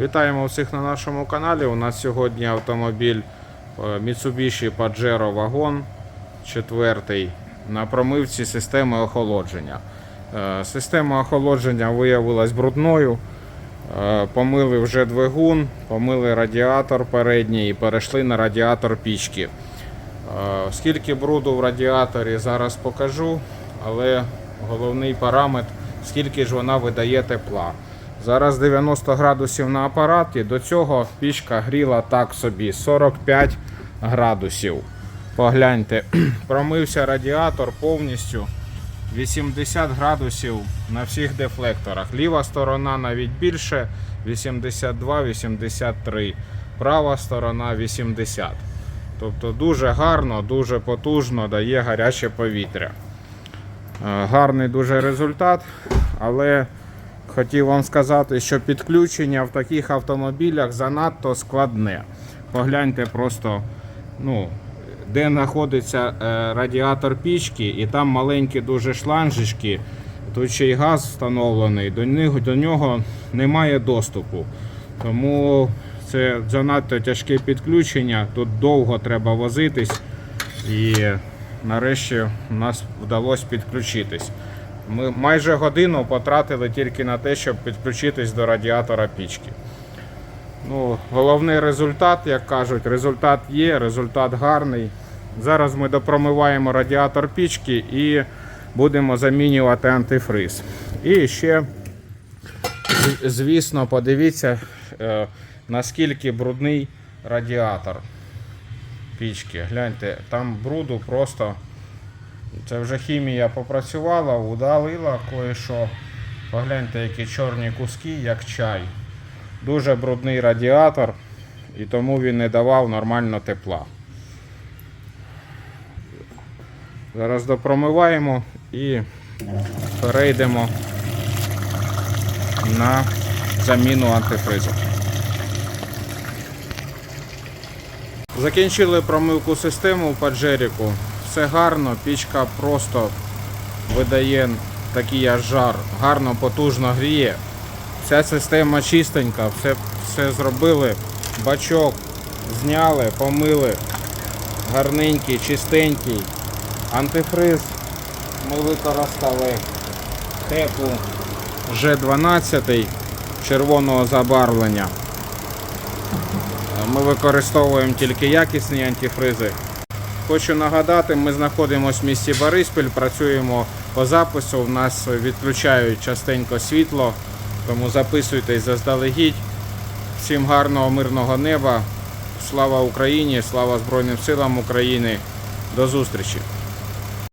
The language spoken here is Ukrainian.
Вітаємо всіх на нашому каналі. У нас сьогодні автомобіль е, Mitsubishi Pajero Wagon 4 на промивці системи охолодження. Е, Система охолодження виявилась брудною. Е, Помили вже двигун, помили радіатор передній і перейшли на радіатор пічки. Скільки бруду в радіаторі зараз покажу, але головний параметр, скільки ж вона видає тепла. Зараз 90 градусів на апараті, до цього пічка гріла так собі 45 градусів. Погляньте, промився радіатор повністю 80 градусів на всіх дефлекторах. Ліва сторона навіть більше 82-83, права сторона 80. Тобто дуже гарно, дуже потужно дає гаряче повітря. Е, Гарний дуже результат, але хотів вам сказати, що підключення в таких автомобілях занадто складне. Погляньте просто, ну, де знаходиться е, радіатор пічки, і там маленькі дуже шланжечки. Тут ще й газ встановлений, до нього, до нього немає доступу. Тому це занадто тяжке підключення, тут довго треба возитись. І нарешті у нас вдалося підключитись. Ми майже годину потратили тільки на те, щоб підключитись до радіатора пічки. Ну, головний результат, як кажуть, результат є, результат гарний. Зараз ми допромиваємо радіатор пічки і будемо замінювати антифриз. І ще, звісно, подивіться, е, наскільки брудний радіатор пічки. Гляньте, там бруду просто. Це вже хімія попрацювала, удалила кое-що. Погляньте, які чорні куски, як чай. Дуже брудний радіатор, і тому він не давав нормально тепла. Зараз допромиваємо і перейдемо на заміну антифризу. Закінчили промивку системи у Паджеріку. Все гарно, пічка просто видає такий аж жар, гарно, потужно гріє. Вся система чистенька, все, все зробили. Бачок зняли, помили. Гарненький, чистенький. Антифриз ми використали тепу G12 червоного забарвлення. Ми використовуємо тільки якісні антифризи. Хочу нагадати, ми знаходимося в місті Бориспіль, працюємо по запису. У нас відключають частенько світло, тому записуйтесь заздалегідь. Всім гарного мирного неба. Слава Україні! Слава Збройним силам України! До зустрічі!